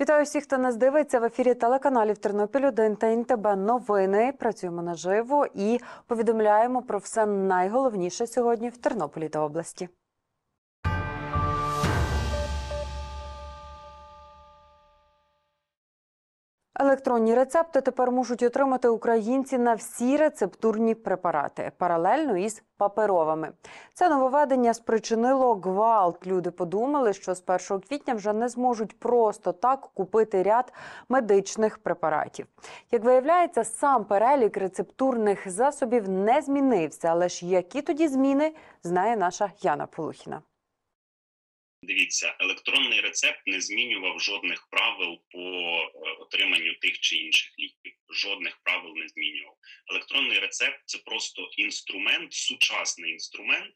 Вітаю всіх, хто нас дивиться в ефірі телеканалів Тернопіль 1 та НТБ Новини. Працюємо наживо і повідомляємо про все найголовніше сьогодні в Тернополі та області. Електронні рецепти тепер можуть отримати українці на всі рецептурні препарати паралельно із паперовими. Це нововведення спричинило гвалт. Люди подумали, що з 1 квітня вже не зможуть просто так купити ряд медичних препаратів. Як виявляється, сам перелік рецептурних засобів не змінився. Але ж які тоді зміни знає наша Яна Полухіна. Дивіться, електронний рецепт не змінював жодних правил по е, отриманню тих чи інших ліків. Жодних правил не змінював. Електронний рецепт це просто інструмент, сучасний інструмент,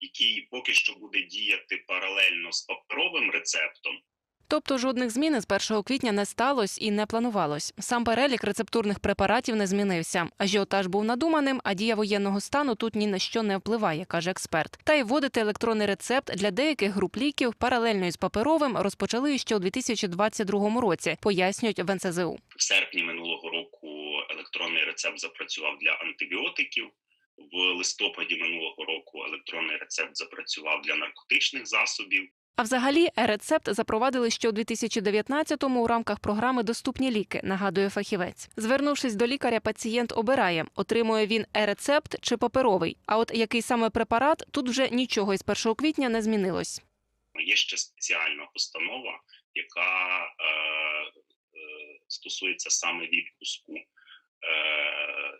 який поки що буде діяти паралельно з паперовим рецептом. Тобто жодних змін з 1 квітня не сталося і не планувалось. Сам перелік рецептурних препаратів не змінився. Ажіотаж був надуманим, а дія воєнного стану тут ні на що не впливає, каже експерт. Та й вводити електронний рецепт для деяких груп ліків паралельно із паперовим розпочали ще у 2022 році, пояснюють в НСЗУ. В серпні минулого року електронний рецепт запрацював для антибіотиків. В листопаді минулого року електронний рецепт запрацював для наркотичних засобів. А взагалі, е-рецепт запровадили ще у 2019-му у рамках програми Доступні ліки, нагадує фахівець. Звернувшись до лікаря, пацієнт обирає, отримує він е-рецепт чи паперовий. А от який саме препарат, тут вже нічого із 1 квітня не змінилось. Є ще спеціальна постанова, яка е, е, стосується саме відпуску е,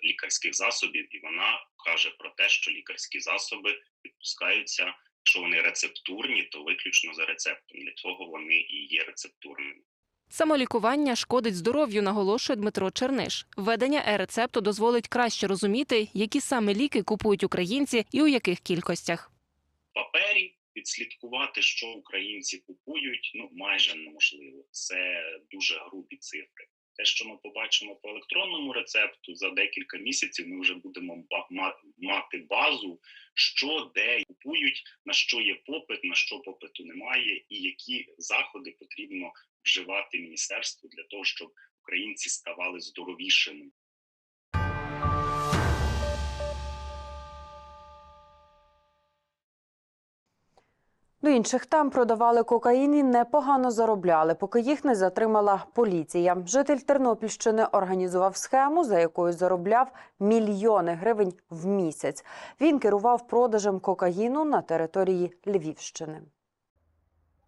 лікарських засобів, і вона каже про те, що лікарські засоби відпускаються. Якщо вони рецептурні, то виключно за рецептом. Для цього вони і є рецептурними. Самолікування шкодить здоров'ю, наголошує Дмитро Черниш. Введення е-рецепту дозволить краще розуміти, які саме ліки купують українці і у яких кількостях. Папері відслідкувати, що українці купують, ну майже неможливо. Це дуже грубі цифри. Те, що ми побачимо по електронному рецепту, за декілька місяців ми вже будемо мати базу, що де купують, на що є попит, на що попиту немає, і які заходи потрібно вживати міністерству для того, щоб українці ставали здоровішими. До інших там продавали кокаїн і непогано заробляли, поки їх не затримала поліція. Житель Тернопільщини організував схему, за якою заробляв мільйони гривень в місяць. Він керував продажем кокаїну на території Львівщини.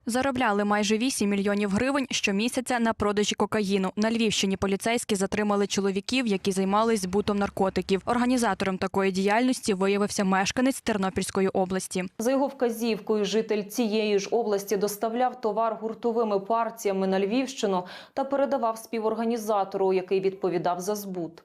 Заробляли майже 8 мільйонів гривень щомісяця на продажі кокаїну. На Львівщині поліцейські затримали чоловіків, які займались збутом наркотиків. Організатором такої діяльності виявився мешканець Тернопільської області. За його вказівкою, житель цієї ж області доставляв товар гуртовими партіями на Львівщину та передавав співорганізатору, який відповідав за збут.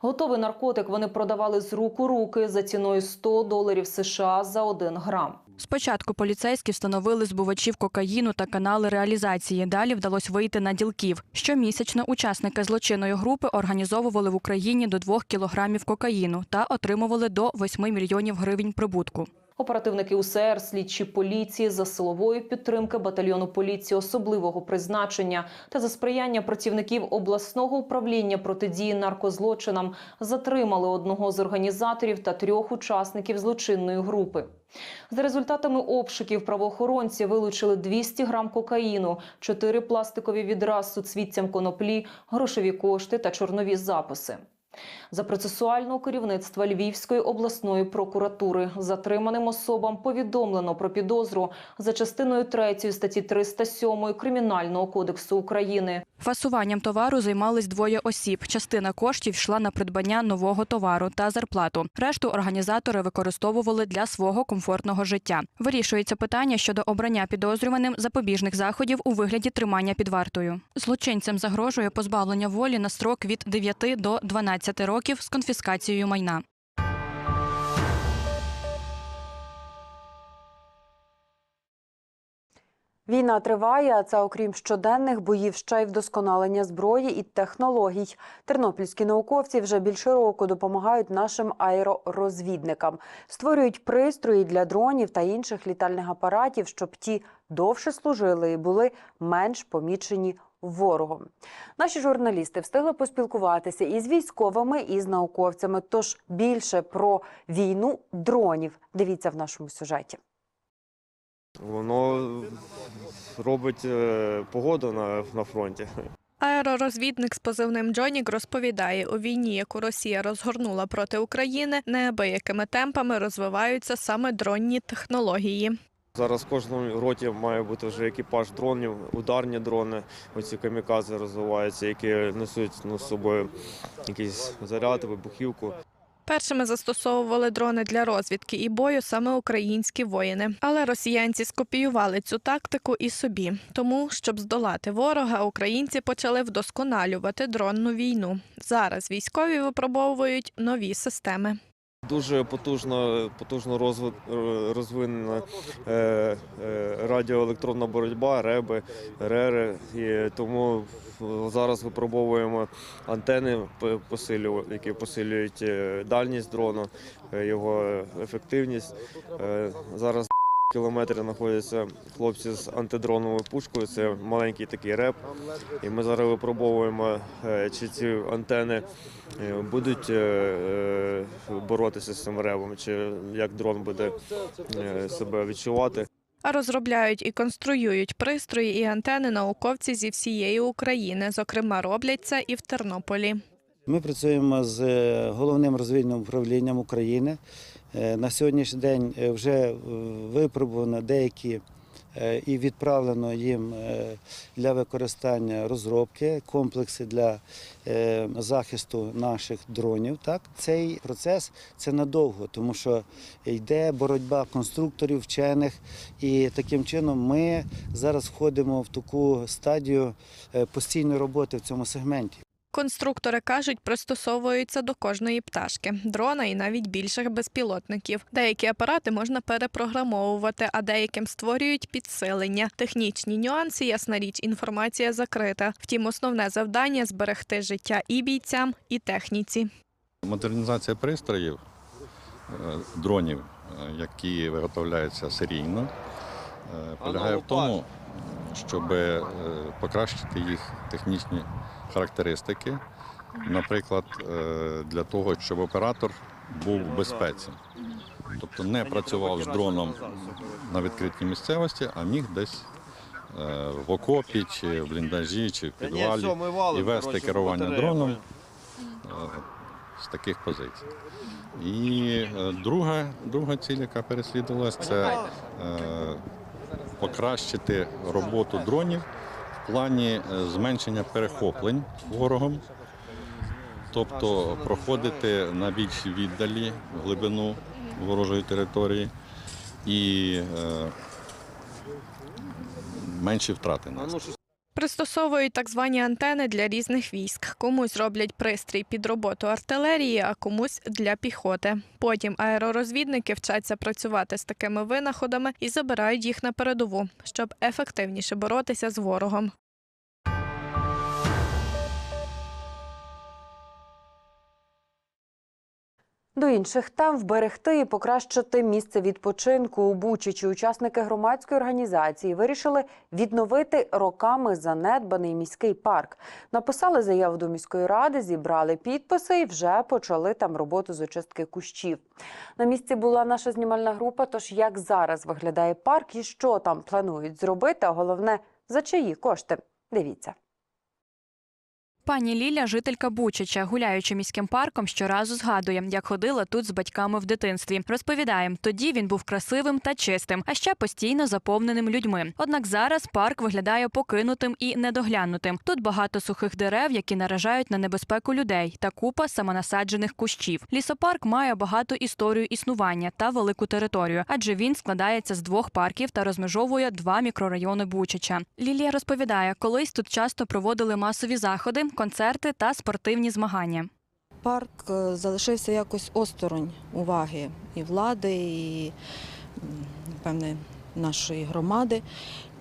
Готовий наркотик вони продавали з рук у руки за ціною 100 доларів США за 1 грам. Спочатку поліцейські встановили збувачів кокаїну та канали реалізації. Далі вдалося вийти на ділків. Щомісячно учасники злочинної групи організовували в Україні до 2 кілограмів кокаїну та отримували до 8 мільйонів гривень прибутку. Оперативники УСР, слідчі поліції за силової підтримки батальйону поліції особливого призначення та за сприяння працівників обласного управління протидії наркозлочинам затримали одного з організаторів та трьох учасників злочинної групи. За результатами обшуків правоохоронці вилучили 200 грам кокаїну, 4 пластикові відра з суцвіттям коноплі, грошові кошти та чорнові записи. За процесуального керівництва Львівської обласної прокуратури затриманим особам повідомлено про підозру за частиною 3 статті 307 Кримінального кодексу України. Фасуванням товару займались двоє осіб. Частина коштів йшла на придбання нового товару та зарплату. Решту організатори використовували для свого комфортного життя. Вирішується питання щодо обрання підозрюваним запобіжних заходів у вигляді тримання під вартою. Злочинцям загрожує позбавлення волі на строк від 9 до 12 років з конфіскацією майна. Війна триває, а це окрім щоденних боїв ще й вдосконалення зброї і технологій. Тернопільські науковці вже більше року допомагають нашим аеророзвідникам, створюють пристрої для дронів та інших літальних апаратів, щоб ті довше служили і були менш помічені ворогом. Наші журналісти встигли поспілкуватися із військовими, і з науковцями. Тож більше про війну дронів. Дивіться в нашому сюжеті. Воно робить е, погоду на, на фронті. Аеророзвідник з позивним Джонік розповідає, у війні, яку Росія розгорнула проти України, неабиякими темпами розвиваються саме дронні технології. Зараз в кожному роті має бути вже екіпаж дронів, ударні дрони. Оці камікази розвиваються, які несуть ну, з собою якийсь заряд, вибухівку. Першими застосовували дрони для розвідки і бою саме українські воїни. Але росіянці скопіювали цю тактику і собі. Тому, щоб здолати ворога, українці почали вдосконалювати дронну війну. Зараз військові випробовують нові системи. Дуже потужно, потужно розви- е, розвинена е, е, радіоелектронна боротьба, реби, рери. І тому зараз випробовуємо антени, які посилюють е, дальність дрону, е, його ефективність. Е, Зараз в кілометрі знаходяться хлопці з антидроновою пушкою. Це маленький такий реп. І ми зараз випробовуємо, е, чи ці антени е, будуть е, боротися з цим ревом, чи як дрон буде себе відчувати. А розробляють і конструюють пристрої і антени науковці зі всієї України. Зокрема, роблять це і в Тернополі. Ми працюємо з е, головним розвідним управлінням України. Е, На сьогоднішній день е, вже випробувано деякі і відправлено їм для використання розробки, комплекси для захисту наших дронів. Так, цей процес це надовго, тому що йде боротьба конструкторів, вчених, і таким чином ми зараз входимо в таку стадію постійної роботи в цьому сегменті. Конструктори кажуть, пристосовуються до кожної пташки, дрона і навіть більших безпілотників. Деякі апарати можна перепрограмовувати, а деяким створюють підсилення. Технічні нюанси, ясна річ, інформація закрита. Втім, основне завдання зберегти життя і бійцям, і техніці. Модернізація пристроїв е, дронів, е, які виготовляються серійно, е, полягає в тому, щоб покращити їх технічні характеристики. Наприклад, е, для того, щоб оператор був в безпеці, тобто не працював з дроном на відкритій місцевості, а міг десь е, в окопі, чи в бліндажі, чи в підвалі і вести керування дроном е, з таких позицій. І друга, друга ціль, яка переслідувалась, це покращити роботу дронів плані е, зменшення перехоплень ворогом, тобто проходити на більшій віддалі глибину ворожої території і е, менші втрати нести. Пристосовують так звані антени для різних військ. Комусь роблять пристрій під роботу артилерії, а комусь для піхоти. Потім аеророзвідники вчаться працювати з такими винаходами і забирають їх на передову, щоб ефективніше боротися з ворогом. До інших тем вберегти і покращити місце відпочинку у Бучичі. Учасники громадської організації вирішили відновити роками занедбаний міський парк. Написали заяву до міської ради, зібрали підписи і вже почали там роботу з очистки кущів. На місці була наша знімальна група. Тож як зараз виглядає парк і що там планують зробити, а головне за чиї кошти. Дивіться. Пані Ліля, жителька Бучича, гуляючи міським парком, щоразу згадує, як ходила тут з батьками в дитинстві. Розповідає, тоді він був красивим та чистим, а ще постійно заповненим людьми. Однак зараз парк виглядає покинутим і недоглянутим. Тут багато сухих дерев, які наражають на небезпеку людей, та купа самонасаджених кущів. Лісопарк має багату історію існування та велику територію, адже він складається з двох парків та розмежовує два мікрорайони Бучича. Лілія розповідає, колись тут часто проводили масові заходи, концерти та спортивні змагання. парк е, залишився якось осторонь уваги і влади, і певне нашої громади.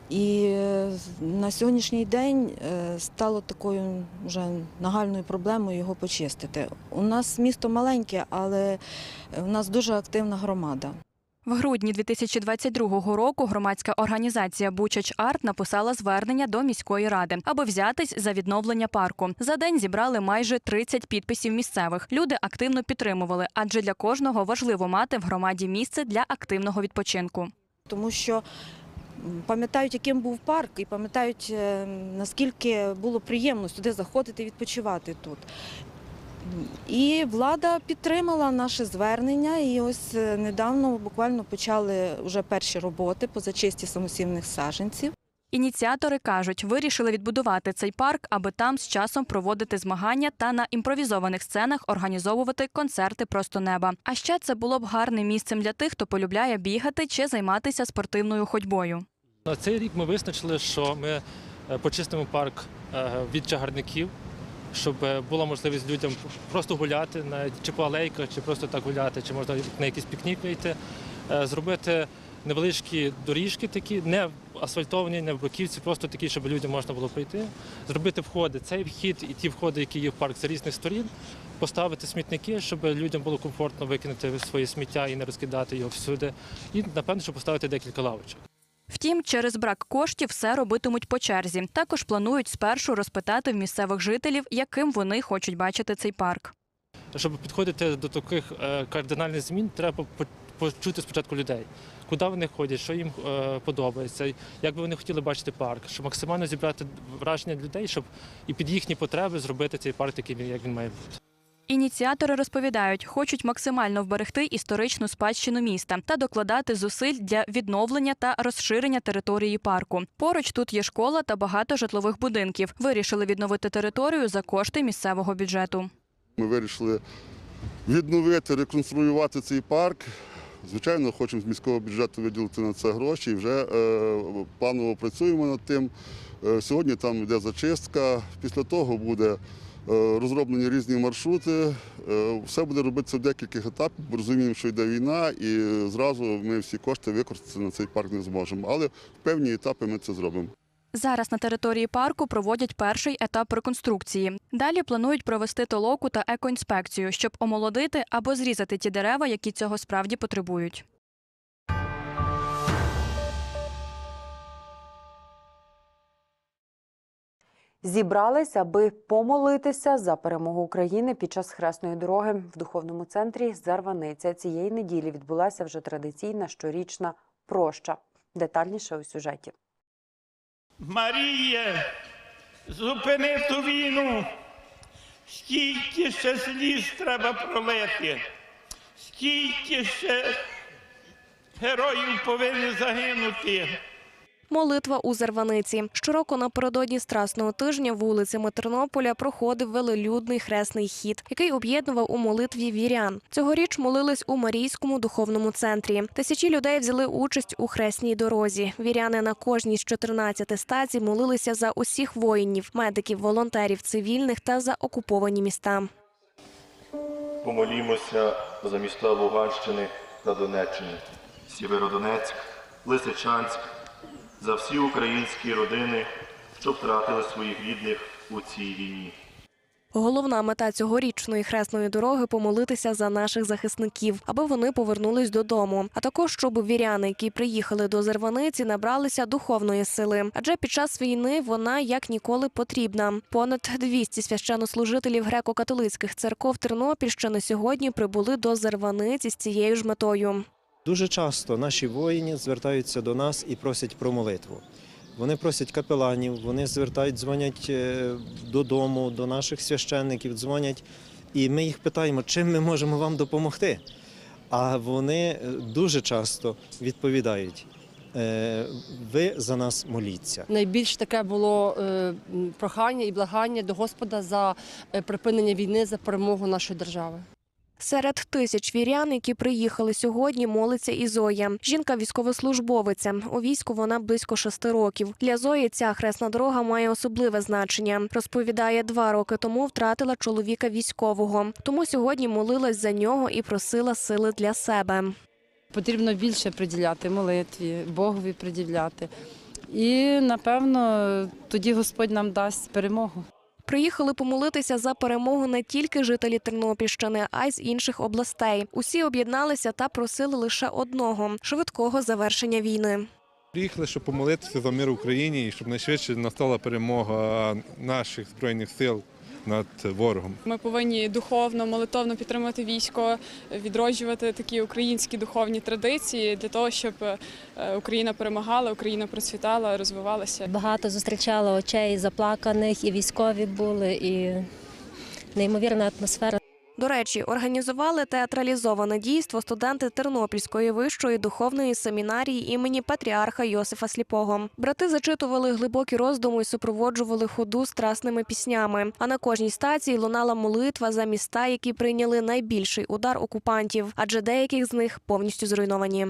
І е, на сьогоднішній день е, стало такою вже нагальною проблемою його почистити. У нас місто маленьке, але у нас дуже активна громада. В грудні 2022 року громадська організація Бучач Арт написала звернення до міської ради, аби взятись за відновлення парку. За день зібрали майже 30 підписів місцевих. Люди активно підтримували, адже для кожного важливо мати в громаді місце для активного відпочинку. тому що пам'ятають, яким був парк, і пам'ятають, е, наскільки було приємно сюди заходити і відпочивати тут. І влада підтримала наше звернення, і ось е, недавно буквально почали вже перші роботи по зачисті самосівних саджанців. Ініціатори кажуть, вирішили відбудувати цей парк, аби там з часом проводити змагання та на імпровізованих сценах організовувати концерти просто неба. А ще це було б гарним місцем для тих, хто полюбляє бігати чи займатися спортивною ходьбою. На цей рік ми визначили, що ми е, почистимо парк е, від чагарників, щоб е, була можливість людям просто гуляти, навіть чи по алейках, чи просто так гуляти, чи можна на якийсь пікнік вийти, Е, зробити невеличкі доріжки такі, не асфальтовані, не в бруківці, просто такі, щоб людям можна було пройти, зробити входи. Цей вхід і ті входи, які є в парк з різних сторін, поставити смітники, щоб людям було комфортно викинути своє сміття і не розкидати його всюди. І напевно, щоб поставити декілька лавочок. Втім, через брак коштів все робитимуть по черзі. Також планують спершу розпитати в місцевих жителів, яким вони хочуть бачити цей парк. Щоб підходити до таких е, кардинальних змін, треба почути спочатку людей, куди вони ходять, що їм е, подобається, як би вони хотіли бачити парк, щоб максимально зібрати враження людей, щоб і під їхні потреби зробити цей парк таким, як він має бути. Ініціатори розповідають, хочуть максимально вберегти історичну спадщину міста та докладати зусиль для відновлення та розширення території парку. Поруч тут є школа та багато житлових будинків. Вирішили відновити територію за кошти місцевого бюджету. Ми вирішили відновити, реконструювати цей парк. Звичайно, хочемо з міського бюджету виділити на це гроші і вже е, планово працюємо над тим. Е, сьогодні там йде зачистка. Після того буде розроблені різні маршрути. Е, все буде робитися в декількох етапах. бо Розуміємо, що йде війна, і зразу ми всі кошти використати на цей парк не зможемо. Але в певні етапи ми це зробимо. Зараз на території парку проводять перший етап реконструкції. Далі планують провести толоку та екоінспекцію, щоб омолодити або зрізати ті дерева, які цього справді потребують. Зібрались, аби помолитися за перемогу України під час хресної дороги в духовному центрі Зарваниця. Цієї неділі відбулася вже традиційна щорічна проща. Детальніше у сюжеті. Маріє, зупини ту війну. Скільки ще сліз треба пролити, скільки ще героїв повинні загинути. Молитва у Зарваниці. Щороку напередодні Страсного тижня вулицями Тернополя проходив велелюдний хресний хід, який об'єднував у молитві вірян. Цьогоріч молились у Марійському духовному центрі. Тисячі людей взяли участь у хресній дорозі. Віряни на кожній з 14 стацій молилися за усіх воїнів, медиків, волонтерів, цивільних та за окуповані міста. Помолімося за міста Луганщини та Донеччини, Сєвєродонецьк, Лисичанськ, за всі українські родини, що втратили своїх рідних у цій війні. Головна мета цьогорічної хресної дороги помолитися за наших захисників, аби вони повернулись додому. А також щоб віряни, які приїхали до Зерваниці, набралися духовної сили. Адже під час війни вона як ніколи потрібна. Понад 200 священнослужителів греко-католицьких церков Тернопільщини сьогодні прибули до Зерваниці з цією ж метою. Дуже часто наші воїни звертаються до нас і просять про молитву. Вони просять капеланів, вони звертають, дзвонять е, додому, до наших священників, дзвонять, і ми їх питаємо, чим ми можемо вам допомогти. А вони е, дуже часто відповідають: е, ви за нас моліться. Найбільш таке було прохання і благання до Господа за припинення війни, за перемогу нашої держави. Серед тисяч вірян, які приїхали сьогодні, молиться і Зоя. Жінка військовослужбовиця. У війську вона близько шести років. Для Зої ця хресна дорога має особливе значення. Розповідає, два роки тому втратила чоловіка військового. Тому сьогодні молилась за нього і просила сили для себе. Потрібно більше приділяти молитві, Богові приділяти. І напевно тоді Господь нам дасть перемогу. Приїхали помолитися за перемогу не тільки жителі Тернопільщини, а й з інших областей. Усі об'єдналися та просили лише одного швидкого завершення війни. Приїхали, щоб помолитися за мир в Україні і щоб найшвидше настала перемога наших збройних сил над ворогом. Ми повинні духовно, молитовно підтримувати військо, відроджувати такі українські духовні традиції для того, щоб е, Україна перемагала, Україна процвітала, розвивалася. Багато зустрічало очей заплаканих, і військові були, і неймовірна атмосфера. До речі, організували театралізоване дійство студенти Тернопільської вищої духовної семінарії імені патріарха Йосифа Сліпого. Брати зачитували глибокі роздуми і супроводжували ходу страсними піснями. А на кожній стації лунала молитва за міста, які прийняли найбільший удар окупантів, адже деяких з них повністю зруйновані.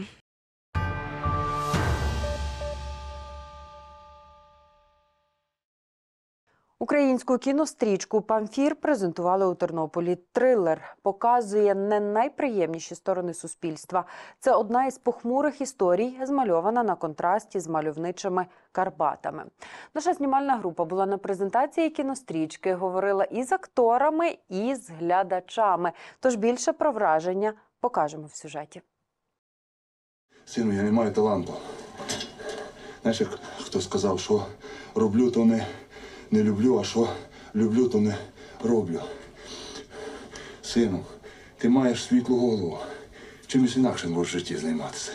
Українську кінострічку Памфір презентували у Тернополі. Трилер показує не найприємніші сторони суспільства. Це одна із похмурих історій, змальована на контрасті з мальовничими Карпатами. Наша знімальна група була на презентації кінострічки, говорила і з акторами, і з глядачами. Тож більше про враження покажемо в сюжеті. Сину, я не маю таланту. Знаєш, як хто сказав, що роблю, то не, не люблю, а що люблю, то не роблю. Сину, ти маєш світлу голову. Чимось інакше можеш в житті займатися.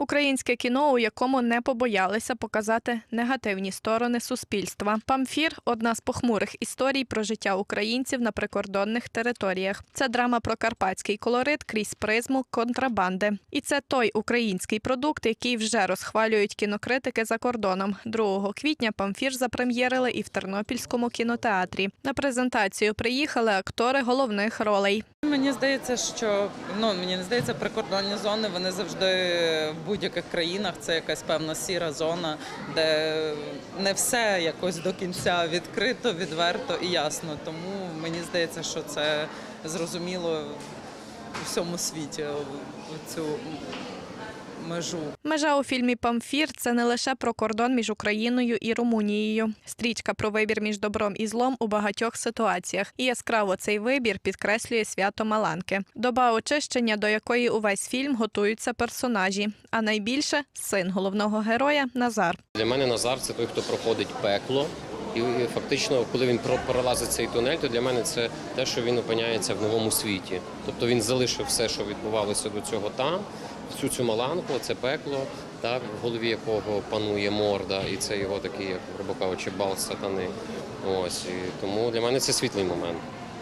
Українське кіно, у якому не побоялися показати негативні сторони суспільства. Памфір одна з похмурих історій про життя українців на прикордонних територіях. Це драма про карпатський колорит крізь призму контрабанди. І це той український продукт, який вже розхвалюють кінокритики за кордоном. 2 квітня Памфір запрем'єрили і в Тернопільському кінотеатрі. На презентацію приїхали актори головних ролей. Мені здається, що ну мені не здається, прикордонні зони вони завжди будь-яких країнах це якась певна сіра зона, де не все якось до кінця відкрито, відверто і ясно. Тому мені здається, що це зрозуміло у всьому світі цю межу. Межа у фільмі Памфір це не лише про кордон між Україною і Румунією. Стрічка про вибір між добром і злом у багатьох ситуаціях. І яскраво цей вибір підкреслює свято Маланки. Доба очищення, до якої увесь фільм готуються персонажі. А найбільше син головного героя Назар. Для мене Назар це той, хто проходить пекло. І фактично, коли він про- пролазить цей тунель, то для мене це те, що він опиняється в новому світі. Тобто він залишив все, що відбувалося до цього там, всю цю маланку, це пекло, так, в голові якого панує морда, і це його такий, як грубо кажучи, бал сатани. Ось і тому для мене це світлий момент.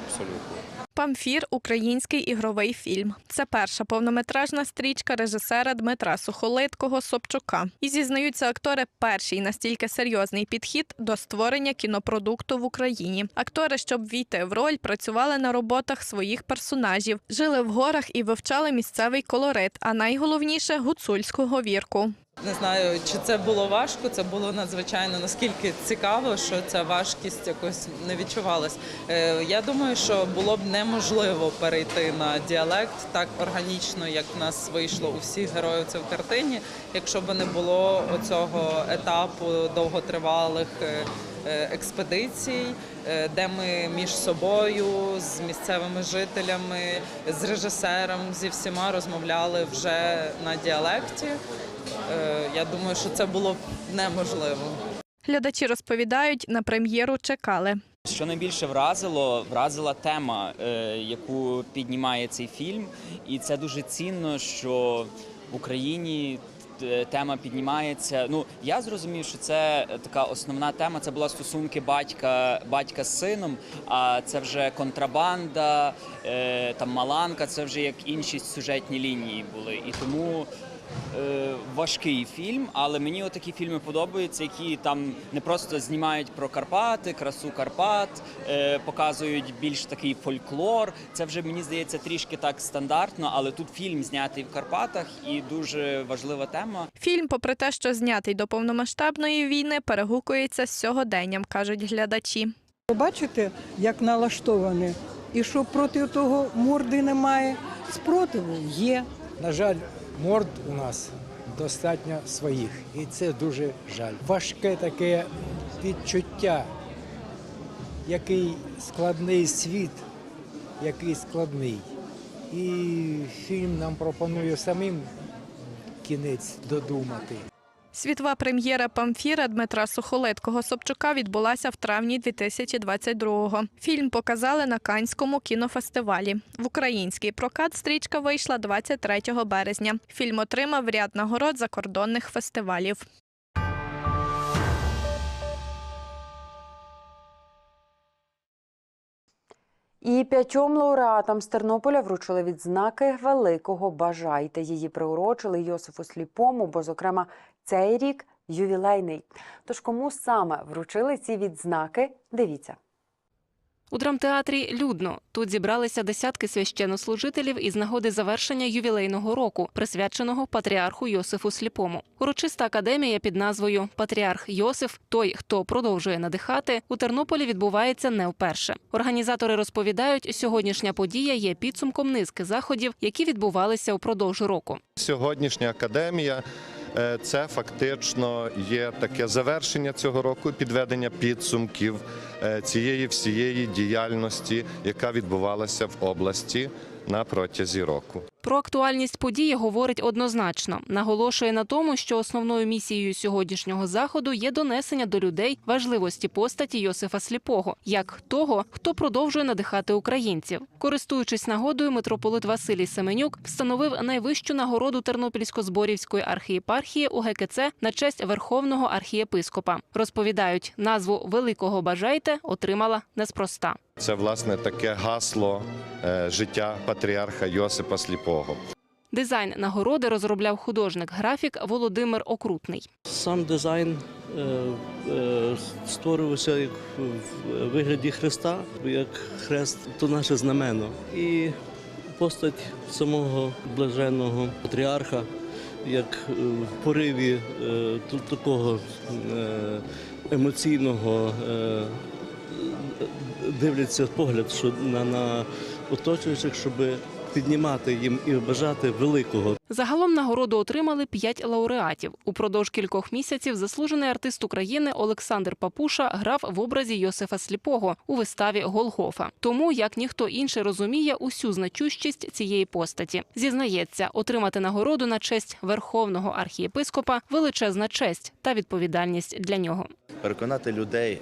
Абсолютно. Памфір український ігровий фільм. Це перша повнометражна стрічка режисера Дмитра Сухолиткого Собчука. І зізнаються актори перший настільки серйозний підхід до створення кінопродукту в Україні. Актори, щоб війти в роль, працювали на роботах своїх персонажів, жили в горах і вивчали місцевий колорит. А найголовніше гуцульську говірку. Не знаю, чи це було важко. Це було надзвичайно наскільки цікаво, що ця важкість якось не відчувалась. Е, Я думаю, що було б неможливо перейти на діалект так органічно, як в нас вийшло у всіх героїв це в картині, якщо б не було оцього етапу довготривалих. е, е, Експедицій, де ми між собою, з місцевими жителями, з режисером, зі всіма розмовляли вже на діалекті. Е, Я думаю, що це було б неможливо. Глядачі розповідають, на прем'єру чекали. Що найбільше вразило, вразила тема, е, яку піднімає цей фільм, і це дуже цінно, що в Україні е, тема піднімається. Ну я зрозумів, що це така основна тема. Це була стосунки батька, батька з сином. А це вже контрабанда, там Маланка, це вже як інші сюжетні лінії були. І тому важкий фільм, але мені отакі фільми подобаються, які там не просто знімають про Карпати, красу Карпат, е, показують більш такий фольклор. Це вже мені здається трішки так стандартно, але тут фільм знятий в Карпатах і дуже важлива тема. Фільм, попри те, що знятий до повномасштабної війни, перегукується з сьогоденням, кажуть глядачі. Бачите, як налаштовані, і що проти того морди немає, спротиву є. На жаль, морд у нас достатньо своїх, і це дуже жаль. Важке таке відчуття який складний світ, який складний. І фільм нам пропонує самим кінець додумати. Світова прем'єра Памфіра Дмитра Сухолиткого Собчука відбулася в травні 2022-го. Фільм показали на Канському кінофестивалі. В український прокат стрічка вийшла 23 березня. Фільм отримав ряд нагород закордонних фестивалів. І п'ятьом лауреатам з Тернополя вручили відзнаки великого бажайте. Її приурочили Йосифу Сліпому, бо, зокрема, цей рік ювілейний. Тож кому саме вручили ці відзнаки? Дивіться. У драмтеатрі людно тут зібралися десятки священнослужителів із нагоди завершення ювілейного року, присвяченого патріарху Йосифу Сліпому. Урочиста академія під назвою Патріарх Йосиф, той, хто продовжує надихати, у Тернополі відбувається не вперше. Організатори розповідають, сьогоднішня подія є підсумком низки заходів, які відбувалися упродовж року. Сьогоднішня академія це фактично є таке завершення цього року, підведення підсумків е, цієї всієї діяльності, яка відбувалася в області на протязі року. Про актуальність події говорить однозначно. Наголошує на тому, що основною місією сьогоднішнього заходу є донесення до людей важливості постаті Йосифа Сліпого, як того, хто продовжує надихати українців. Користуючись нагодою, митрополит Василій Семенюк встановив найвищу нагороду Тернопільсько-Зборівської архієпархії у ГКЦ на честь Верховного архієпископа. Розповідають, назву Великого бажайте отримала неспроста. Це власне таке гасло е, життя патріарха Йосипа Сліпого. Дизайн нагороди розробляв художник-графік Володимир Окрутний. Сам дизайн е, е, створювався як в вигляді Христа, як хрест то наше знамено. І постать самого блаженного патріарха, як в пориві такого емоційного дивляться погляд що на, на оточуючих, щоб піднімати їм і бажати великого. Загалом нагороду отримали п'ять лауреатів. Упродовж кількох місяців заслужений артист України Олександр Папуша грав в образі Йосифа Сліпого у виставі Голгофа. Тому як ніхто інший розуміє усю значущість цієї постаті. Зізнається, отримати нагороду на честь верховного архієпископа величезна честь та відповідальність для нього. переконати людей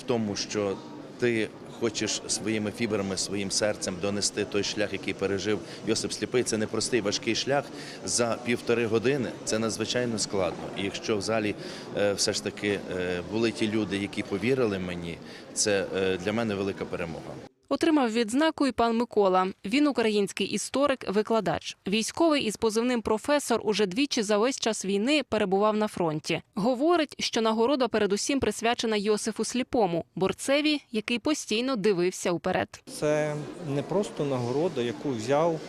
в тому, що ти хочеш своїми фібрами, своїм серцем донести той шлях, який пережив Йосип Сліпий. Це непростий важкий шлях за півтори години. Це надзвичайно складно. І якщо в залі е, все ж таки е, були ті люди, які повірили мені, це е, для мене велика перемога. Отримав відзнаку і пан Микола. Він український історик, викладач. Військовий із позивним професор уже двічі за весь час війни перебував на фронті. Говорить, що нагорода передусім присвячена Йосифу Сліпому, борцеві, який постійно дивився уперед. Це не просто нагорода, яку взяв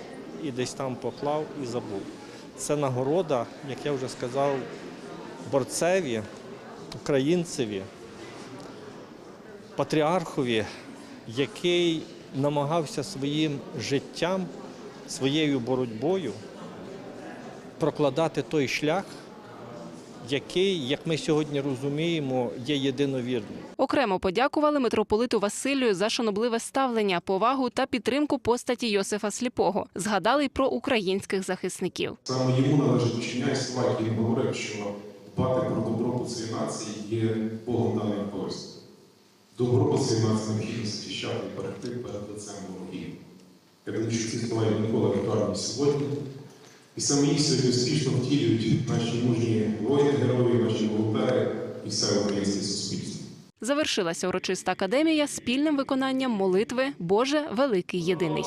і десь там поклав і забув. Це нагорода, як я вже сказав, борцеві, українцеві, патріархові, який намагався своїм життям, своєю боротьбою прокладати той шлях, який, як ми сьогодні розуміємо, є єдиновірним. Окремо подякували митрополиту Василію за шанобливе ставлення, повагу та підтримку постаті Йосифа Сліпого. Згадали й про українських захисників. Саме йому належить вчення і слова, які він говорив, що дбати про добробут цієї нації є Богом даний обов'язок. Цієї нації необхідно захищати і перейти перед лицем ворогів. Я думаю, що ці слова ніколи актуальні сьогодні. І саме їх сьогодні успішно втілюють наші мужні воїни, герої, наші волонтери і все українське суспільство. Завершилася урочиста академія спільним виконанням молитви Боже великий єдиний.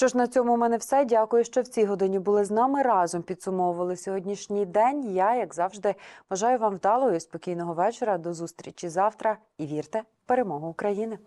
Що ж на цьому у мене все. Дякую, що в цій годині були з нами разом. Підсумовували сьогоднішній день. Я, як завжди, бажаю вам вдалого і спокійного вечора. До зустрічі завтра. І вірте, перемогу України.